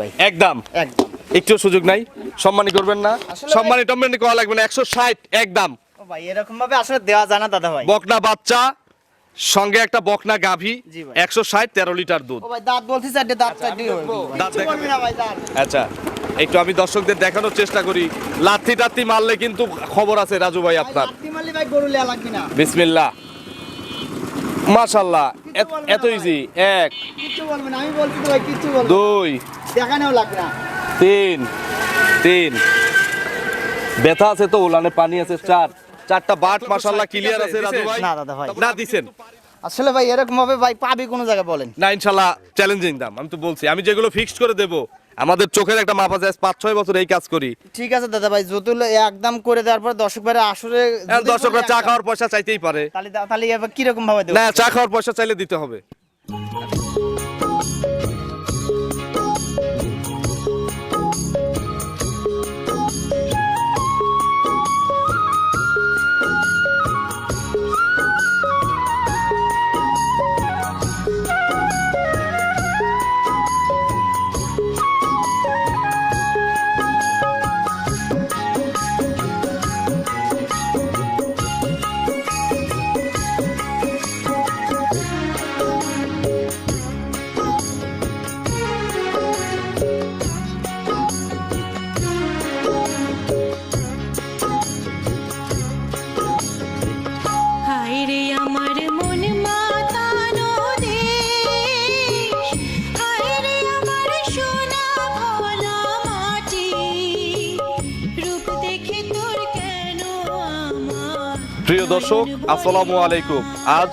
ভাই। একদম। একদম। একটু সুযোগ নাই। সম্মানী করবেন না। সম্মানী টম্মানি করা লাগবে না। একশো ষাট একদম। ভাই এরকম ভাবে আসলে দেওয়া যায় না দাদা ভাই। বকনা বাচ্চা সঙ্গে একটা বকনা গাভী। একশো ষাট তেরো লিটার দুধ। ও ভাই দাঁত বলছি চারটে দাঁত চারটে দাঁত কিচ্ছু না ভাই দাঁত। আচ্ছা একটু আমি দর্শকদের দেখানোর চেষ্টা করি। লাথি টাত্তি মারলে কিন্তু খবর আছে রাজু ভাই আপনার। লাত্তি মারলে ভাই গরু লেয়া লাগবে না। বিসমিল্লাহ। মাশাল্লাহ এত-। ইজি এক দুই দেখানেও লাগবে না। তিন তিন। ব্যথা আছে তো উলানে পানি আছে চার। চারটা বাট মাশাল্লাহ ক্লিয়ার আছে রাজু ভাই? না দাদা ভাই। না দিছেন। আসলে ভাই এরকম ভাবে ভাই পাবি কোন জায়গায় বলেন? না ইনশাল্লাহ চ্যালেঞ্জিং দাম আমি তো বলছি। আমি যেগুলো ফিক্সড করে দেব আমাদের চোখের একটা মাপ আছে পাঁচ ছয় বছর এই কাজ করি। ঠিক আছে দাদা ভাই যতুল একদম করে দেওয়ার পর দর্শক ভাইরা আসলে দর্শকরা চা খাওয়ার পয়সা চাইতেই পারে। তাহলে তাহলে কীরকম ভাবে দেবো? না চা খাওয়ার পয়সা চাইলে দিতে হবে। হায়রে আমার মন মাতানো দেশ হায়রে আমার সোনা ভোলা মাটি। রূপ দেখে তোর কেন আমার প্রিয় দর্শক আসসালামু আলাইকুম। আজ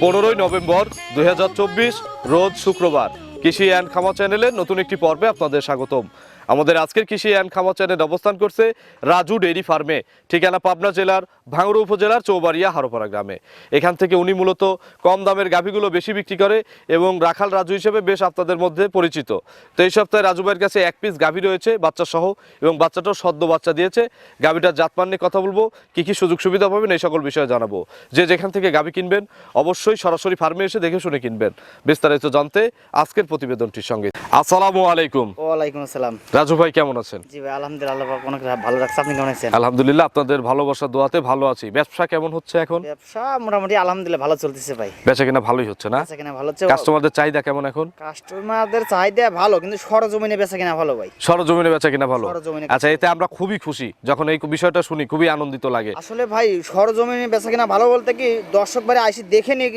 পনেরোই নভেম্বর দুই হাজার চব্বিশ রোজ শুক্রবার। কৃষি অ্যান্ড খামা চ্যানেলের নতুন একটি পর্বে আপনাদের স্বাগতম। আমাদের আজকের কৃষি অ্যান্ড খামা চ্যানেল অবস্থান করছে রাজু ডেইরি ফার্মে, ঠিকানা পাবনা জেলার ভাঙড়া উপজেলার চৌবাড়িয়া হারোপাড়া গ্রামে। এখান থেকে উনি মূলত কম দামের গাভীগুলো বেশি বিক্রি করে এবং রাখাল রাজু হিসেবে বেশ আপনাদের মধ্যে পরিচিত। তো এই সপ্তাহে রাজু ভাইয়ের কাছে এক পিস গাভী রয়েছে, বাচ্চা সহ, এবং বাচ্চাটাও সদ্য বাচ্চা দিয়েছে। গাভীটার জাতমান নিয়ে কথা বলব, কি কি সুযোগ সুবিধা পাবেন এই সকল বিষয়ে জানাব। যে যেখান থেকে গাভী কিনবেন, অবশ্যই সরাসরি ফার্মে এসে দেখে শুনে কিনবেন। বিস্তারিত জানতে আজকের প্রতিবেদনটির সঙ্গে। আসসালামু আলাইকুম। ওয়ালাইকুম আসসালাম। রাজু ভাই কেমন আছেন? জি ভাই আলহামদুলিল্লাহ অনেক ভালো রাখছে। আপনি কেমন আছেন? আলহামদুলিল্লাহ আপনাদের ভালোবাসা দোয়াতে ভালো আছি। ব্যবসা কেমন হচ্ছে এখন? ব্যবসা মোটামুটি আলহামদুলিল্লাহ ভালো চলতেছে ভাই। বেচা কিনা ভালোই হচ্ছে না? বেচা কিনা ভালো হচ্ছে। কাস্টমারদের চাহিদা কেমন এখন? কাস্টমারদের চাহিদা ভালো কিন্তু সরজমিনে বেচা কিনা ভালো ভাই। সরজমিনে বেচা কিনা ভালো। আচ্ছা এতে আমরা খুবই খুশি যখন এই বিষয়টা শুনি খুবই আনন্দিত লাগে। আসলে ভাই সরজমিনে বেচা কিনা ভালো বলতে কি দর্শক ভাই আইসি দেখে নিয়ে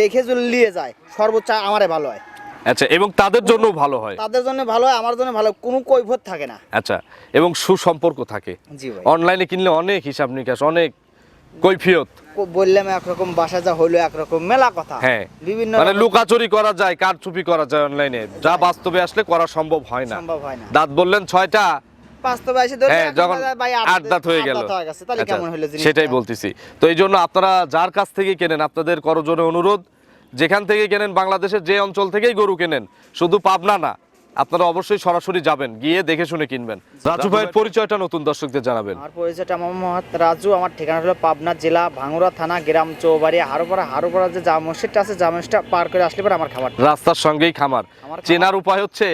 দেখে যদি নিয়ে যায় সর্বোচ্চ আমারে ভালো হয়। আচ্ছা এবং তাদের জন্য ভালো হয়? তাদের জন্য ভালো হয় আমার জন্য ভালো কোনো কৈফত থাকে না। আচ্ছা এবং সুসম্পর্ক থাকে? জি ভাই। অনলাইনে কিনলে অনেক হিসাব নিকাশ অনেক কৈফিয়ত। বললাম একরকম বাসা যা হলো একরকম মেলা কথা। হ্যাঁ বিভিন্ন মানে লুকাচুরি করা যায় কারচুপি করা যায় অনলাইনে। যা বাস্তবে আসলে করা সম্ভব হয় না। সম্ভব হয় না। দাঁত বললেন ছয়টা। বাস্তবে এসে ধরে হ্যাঁ যখন আট দাঁত হয়ে গেল। হয়ে আচ্ছা? সেটাই বলতেছি। তো এই জন্য আপনারা যার কাছ থেকে কেনেন আপনাদের করজনে অনুরোধ। যেখান থেকে কেনেন বাংলাদেশের যে অঞ্চল থেকেই গরু কেনেন শুধু পাবনা না আপনারা অবশ্যই সরাসরি যাবেন গিয়ে দেখে শুনে কিনবেন। রাজু ভাইয়ের পরিচয়টা নতুন দর্শকদের জানাবেন। আমার পরিচয়টা মোহাম্মদ রাজু আমার ঠিকানা হলো পাবনা জেলা ভাঙুরা থানা গ্রাম চৌবাড়ি হারোপাড়া। হারোপাড়া যে জামা মসজিদটা আছে জামা মসজিদটা পার করে আসলে পরে আমার খাবার। রাস্তার সঙ্গেই খামার। খামার। চেনার উপায় হচ্ছে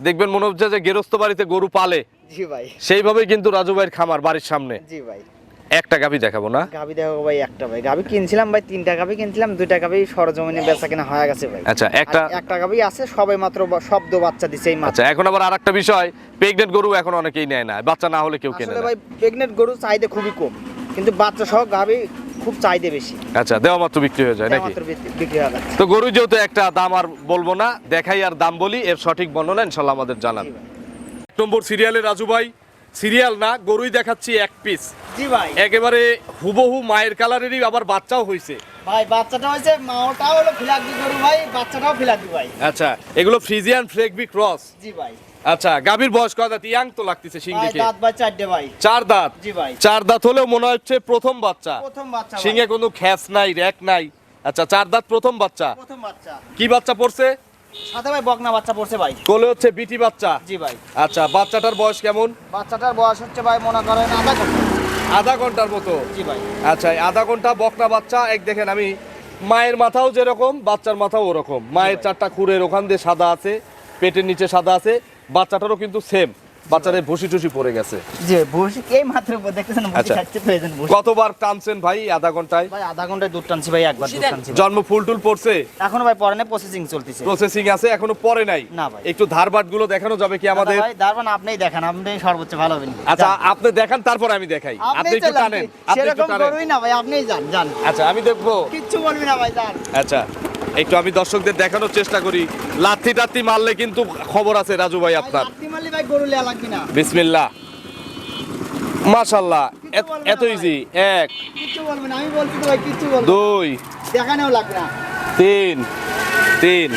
দেখবেন মনে হচ্ছে যে গেরস্ত বাড়িতে গরু পালে। জি ভাই। সেইভাবেই কিন্তু রাজু ভাইয়ের খামার বাড়ির সামনে। জি ভাই। একটা গাভি দেখাবো না। গাভি দেখো ভাই একটা ভাই। গাবি কিনছিলাম ভাই তিনটা গাবি কিনছিলাম দুইটা গাভি সরজমিনে বেচা কিনা হয়ে গেছে ভাই। আচ্ছা একটা একটা গাভি আছে সবাই মাত্র শব্দ বাচ্চা দিছে এই মাত্র। আচ্ছা এখন আবার আরেকটা বিষয় প্রেগনেন্ট গরু এখন অনেকেই নেয় না বাচ্চা না হলে কেউ কেনে না। ভাই প্রেগনেন্ট গরু চাহিদা খুবই কম কিন্তু বাচ্চা সহ গাভি খুব চাহিদা বেশি। আচ্ছা দেওয়া মাত্র বিক্রি হয়ে যায় নাকি? বিক্রি- বিক্রি হয়ে যাচ্ছে। তো গরু যেহেতু একটা দাম আর বলব না দেখাই আর দাম বলি এর সঠিক বর্ণনা ইনশাল্লাহ আমাদের জানান। নম্বর সিরিয়ালে রাজু ভাই সিরিয়াল না গরুই দেখাচ্ছি এক পিস জি ভাই। একেবারে হুবহু মায়ের কালারেরই আবার বাচ্চাও হয়েছে ভাই বাচ্চাটা হয়েছে মাওটাও হলো ফিলাকবি গরু ভাই বাচ্চাটাও ফিলাকবি ভাই। আচ্ছা এগুলো ফ্রিজিয়ান ফ্রেগবি ক্রস। জি ভাই। আচ্ছা গাভীর বয়স কত দাঁত? ইয়াং তো লাগতেছে সিং দেখে। দাঁত ভাই চারটে ভাই। চার দাঁত? জি ভাই। চার দাঁত হলেও মনে হচ্ছে প্রথম বাচ্চা। প্রথম বাচ্চা। সিংহে কোনো খ্যাস নাই র্যাক নাই। আচ্ছা চার দাঁত প্রথম বাচ্চা। প্রথম বাচ্চা। কি বাচ্চা পড়ছে? সাথে ভাই বকনা বাচ্চা পড়ছে ভাই। কোলে হচ্ছে বিটি বাচ্চা। জি ভাই। আচ্ছা বাচ্চাটার বয়স কেমন? বাচ্চাটার বয়স হচ্ছে ভাই মনে করেন আধা ঘণ্টা। আধা ঘণ্টার মতো? জি ভাই। আচ্ছা আধা ঘণ্টা বকনা বাচ্চা এক দেখেন আমি মায়ের মাথাও যেরকম বাচ্চার মাথাও ওরকম। মায়ের চারটা খুঁড়ের ওখান দিয়ে সাদা আছে পেটের নিচে সাদা আছে বাচ্চাটারও কিন্তু সেম বাচ্চাদের ভুসি টুসি পড়ে গেছে। জি বসে এই মাত্র দেখতেছেন বসে আচ্ছা। খাচ্ছে প্রয়োজন বসে কতবার টানছেন ভাই আধা ঘন্টায়? ভাই আধা ঘন্টায় দুধ টানছি ভাই একবার দুধ টানছি জন্ম ফুল টুল পড়ছে? এখনও ভাই পরে প্রসেসিং চলতেছে। প্রসেসিং আছে এখনও পরে নাই? না ভাই। একটু ধারবাটগুলো দেখানো যাবে কি আমাদের? ভাই দারবান আপনিই দেখান আপনি সর্বোচ্চ ভালো হবেন। আচ্ছা আপনি দেখান তারপর আমি দেখাই। আপনি একটু টানেন আপনি একটু সেরকম টানেন। করুই না ভাই আপনিই যান যান। আচ্ছা আমি দেখব। কিচ্ছু বলবি না ভাই যান। আচ্ছা। একটু আমি দর্শকদের দেখানোর চেষ্টা করি। লাথি টাত্তি মারলে কিন্তু খবর আছে রাজু ভাই আপনার। বিসমিল্লাহ। মাশাল্লাহ এত- ইজি এক। দুই তিন তিন।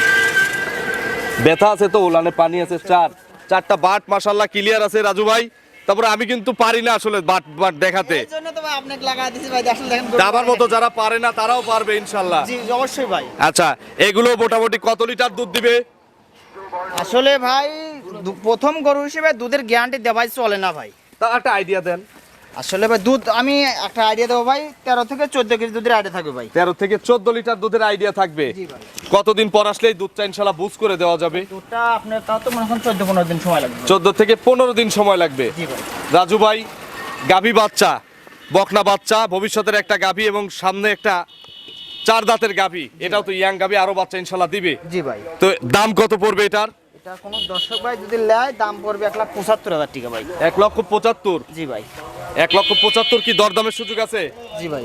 ব্যথা আছে তো উলানে পানি আছে চার। চারটা বাট মাশাল্লাহ ক্লিয়ার আছে রাজু ভাই। তারপরে আমি কিন্তু পারি না আসলে বাট বাট দেখাতে। আমার মতো যারা পারে না তারাও পারবে ইনশাল্লাহ। অবশ্যই ভাই। আচ্ছা এগুলো মোটামুটি কত লিটার দুধ দিবে? আসলে ভাই প্রথম গরু হিসেবে দুধের গ্যারান্টি দেওয়াই চলে না ভাই। তা একটা আইডিয়া দেন। আসলে ভাই দুধ আমি একটা আইডিয়া দেবো ভাই তেরো থেকে চোদ্দ কেজি দুধের আইডিয়া থাকবে ভাই। তেরো থেকে চোদ্দ লিটার দুধের আইডিয়া থাকবে। কতদিন পর আসলেই দুধটা ইনশাল্লাহ বুঝ করে দেওয়া যাবে? দুধটা আপনার তাও তো মনে হয় চোদ্দ পনেরো দিন সময় লাগবে। চোদ্দ থেকে পনেরো দিন সময় লাগবে। রাজু ভাই গাভী বাচ্চা বকনা বাচ্চা ভবিষ্যতের একটা গাভী এবং সামনে একটা চার দাঁতের গাভী। এটাও তো ইয়াং গাভী আরও বাচ্চা ইনশাল্লাহ দিবে। জি ভাই। তো দাম কত পড়বে এটার? এটা কোনো দর্শক ভাই যদি নেয় দাম পড়বে এক লাখ পঁচাত্তর হাজার টাকা ভাই। এক লক্ষ পঁচাত্তর। জি ভাই। এক লক্ষ পঁচাত্তর কি দরদামের সুযোগ আছে? জি ভাই।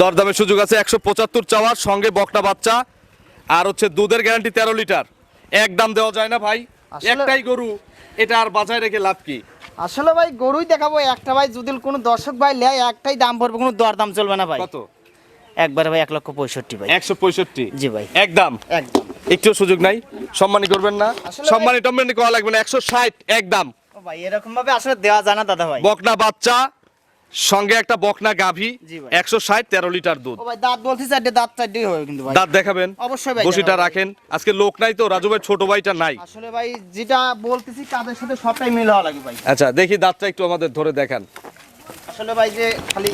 দরদামের সুযোগ আছে একশো পঁচাত্তর চাওয়ার সঙ্গে বকনা বাচ্চা আর হচ্ছে দুধের গ্যারান্টি তেরো লিটার। এক দাম দেওয়া যায় না ভাই। একটাই গরু এটা আর বাজায় রেখে লাভ কি? আসলে ভাই গরুই দেখাবো একটা ভাই যদি কোনো দর্শক ভাই নেয় একটাই দাম পড়বে কোনো দর দাম চলবে না ভাই। কত? একবারে ভাই এক লক্ষ পঁয়ষট্টি ভাই। একশো পঁয়ষট্টি? জি ভাই। একদম একদম একটু সুযোগ নাই? সম্মানী করবেন না। সম্মানী টম্মানি করা লাগবে না। একশো ষাট একদম ভাই এরকম ভাবে আসলে দেওয়া যায় না দাদা ভাই। বকনা বাচ্চা সঙ্গে একটা বকনা গাভী একশো ষাট তেরো লিটার দুধ। দাঁত বলছি চারটে দাঁত চারটেই হবে কিন্তু দাঁত দেখাবেন অবশ্যই ভাই বসিটা রাখেন। আজকে লোক নাই তো রাজু ভাই ছোট ভাইটা নাই। আসলে ভাই যেটা বলতেছি তাদের সাথে সবটাই মিল হওয়া লাগে ভাই। আচ্ছা দেখি দাঁতটা একটু আমাদের ধরে দেখান। আসলে ভাই যে খালি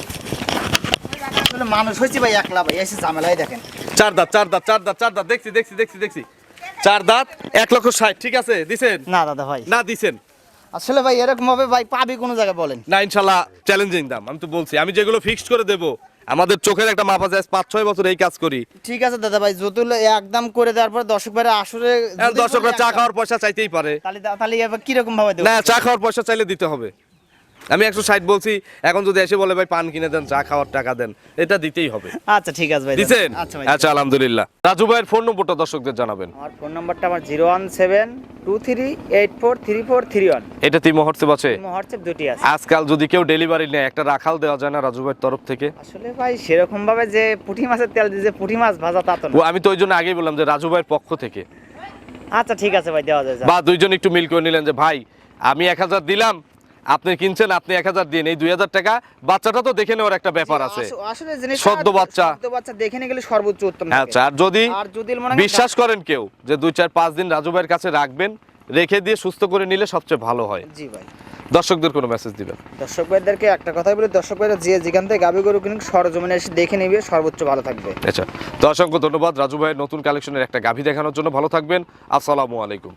আসলে মানুষ হয়েছে ভাই একলা ভাই এসে ঝামেলাই দেখেন। চার দাঁত চার দাঁত চার দাঁত চার দাঁত দেখছি দেখছি দেখছি দেখছি। চার দাঁত এক লক্ষ ষাট ঠিক আছে দিছেন? না দাদা ভাই। না দিছেন। আসলে ভাই এরকম হবে ভাই পাবি কোনো জায়গায় বলেন। না ইনশাল্লাহ চ্যালেঞ্জিং দাম আমি তো বলছি আমি যেগুলো ফিক্সড করে দেবো আমাদের চোখের একটা মাপ আছে পাঁচ ছয় বছর এই কাজ করি। ঠিক আছে দাদা ভাই যত একদম করে দেওয়ার পর দর্শক বারে আসলে দর্শকরা চা খাওয়ার পয়সা চাইতেই পারে। তাহলে তাহলে কীরকম ভাবে দেবো? না চা খাওয়ার পয়সা চাইলে দিতে হবে। আমি একশো ষাট বলছি এখন যদি এসে বলে ভাই পান কিনে দেন চা খাওয়ার টাকা দেন এটা দিতেই হবে। আচ্ছা ঠিক আছে ভাই দিছেন আচ্ছা আচ্ছা আলহামদুলিল্লাহ। রাজু ভাইয়ের ফোন নম্বরটা দর্শকদের জানাবেন। আমার ফোন নাম্বারটা আমার zero one seven two three eight four three four three one. এটা তিন হোয়াটসঅ্যাপ আছে? হোয়াটসঅ্যাপ দুটি আছে। আজকাল যদি কেউ ডেলিভারি নেয় একটা রাখাল দেওয়া যায় না রাজু ভাইয়ের তরফ থেকে? আসলে ভাই সেরকম ভাবে যে পুঁটি মাছের তেল দিয়ে যে পুঁটি মাছ ভাজা তা তো আমি তো ওই জন্য আগেই বললাম যে রাজু ভাইয়ের পক্ষ থেকে। আচ্ছা ঠিক আছে ভাই দেওয়া যায় বা দুইজন একটু মিল করে নিলেন যে ভাই আমি এক হাজার দিলাম আপনি কিনছেন আপনি এক হাজার দিন। এই দুই হাজার টাকা বাচ্চাটা তো দেখে নেওয়ার একটা ব্যাপার আছে। সদ্য বাচ্চা। বাচ্চা দেখে নিয়ে গেলে সর্বোচ্চ উত্তম আচ্ছা আর যদি বিশ্বাস করেন কেউ যে দুই চার পাঁচ দিন রাজু ভাইয়ের কাছে রাখবেন রেখে দিয়ে সুস্থ করে নিলে সবচেয়ে ভালো হয়। জি ভাই। দর্শকদের কোনো মেসেজ দিবেন? দর্শক ভাইদেরকে একটা কথাই বলি দর্শক ভাইরা যে যেখান থেকে গাবি গরু কিনুক সরজমিনে এসে দেখে নেবে সর্বোচ্চ ভালো থাকবে। আচ্ছা তো অসংখ্য ধন্যবাদ। রাজু ভাইয়ের নতুন কালেকশনের একটা গাভী দেখানোর জন্য ভালো থাকবেন। আসসালামু আলাইকুম।